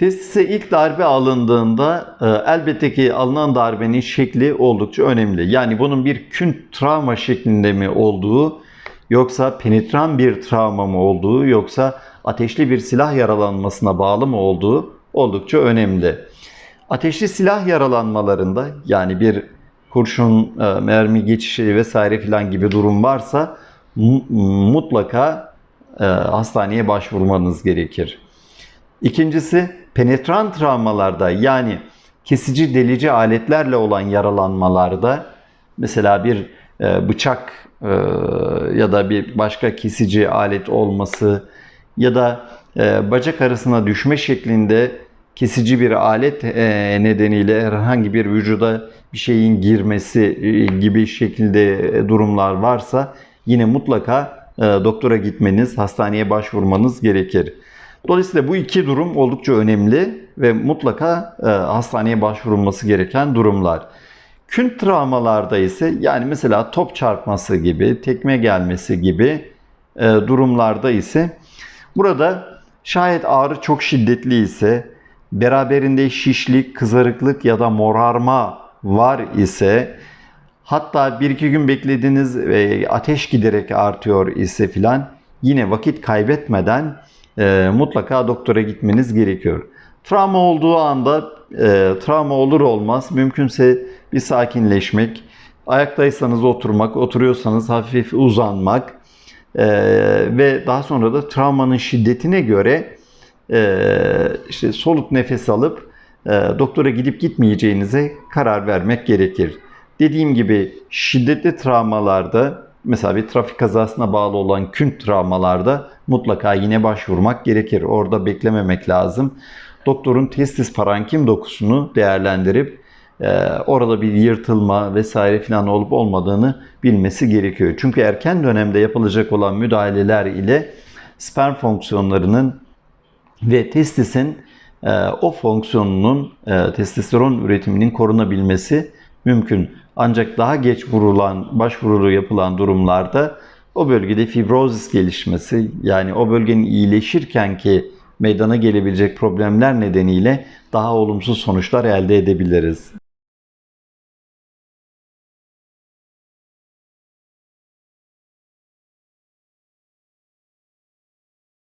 Testise ilk darbe alındığında e, elbette ki alınan darbenin şekli oldukça önemli. Yani bunun bir künt travma şeklinde mi olduğu yoksa penetran bir travma mı olduğu yoksa ateşli bir silah yaralanmasına bağlı mı olduğu oldukça önemli. Ateşli silah yaralanmalarında yani bir kurşun, e, mermi geçişi vesaire filan gibi durum varsa mu- mutlaka e, hastaneye başvurmanız gerekir. İkincisi penetran travmalarda yani kesici delici aletlerle olan yaralanmalarda mesela bir e, bıçak e, ya da bir başka kesici alet olması ya da e, bacak arasına düşme şeklinde kesici bir alet nedeniyle herhangi bir vücuda bir şeyin girmesi gibi şekilde durumlar varsa yine mutlaka doktora gitmeniz, hastaneye başvurmanız gerekir. Dolayısıyla bu iki durum oldukça önemli ve mutlaka e, hastaneye başvurulması gereken durumlar. Künt travmalarda ise yani mesela top çarpması gibi, tekme gelmesi gibi e, durumlarda ise burada şayet ağrı çok şiddetli ise, beraberinde şişlik, kızarıklık ya da morarma var ise, hatta bir iki gün beklediniz ve ateş giderek artıyor ise filan yine vakit kaybetmeden e, mutlaka doktora gitmeniz gerekiyor. Travma olduğu anda e, travma olur olmaz mümkünse bir sakinleşmek, ayaktaysanız oturmak, oturuyorsanız hafif uzanmak e, ve daha sonra da travmanın şiddetine göre e, işte soluk nefes alıp e, doktora gidip gitmeyeceğinize karar vermek gerekir. Dediğim gibi şiddetli travmalarda mesela bir trafik kazasına bağlı olan künt travmalarda mutlaka yine başvurmak gerekir. Orada beklememek lazım. Doktorun testis parankim dokusunu değerlendirip e, orada bir yırtılma vesaire falan olup olmadığını bilmesi gerekiyor. Çünkü erken dönemde yapılacak olan müdahaleler ile sperm fonksiyonlarının ve testisin e, o fonksiyonunun e, testosteron üretiminin korunabilmesi mümkün. Ancak daha geç vurulan, başvurulu yapılan durumlarda o bölgede fibrozis gelişmesi yani o bölgenin iyileşirken ki meydana gelebilecek problemler nedeniyle daha olumsuz sonuçlar elde edebiliriz.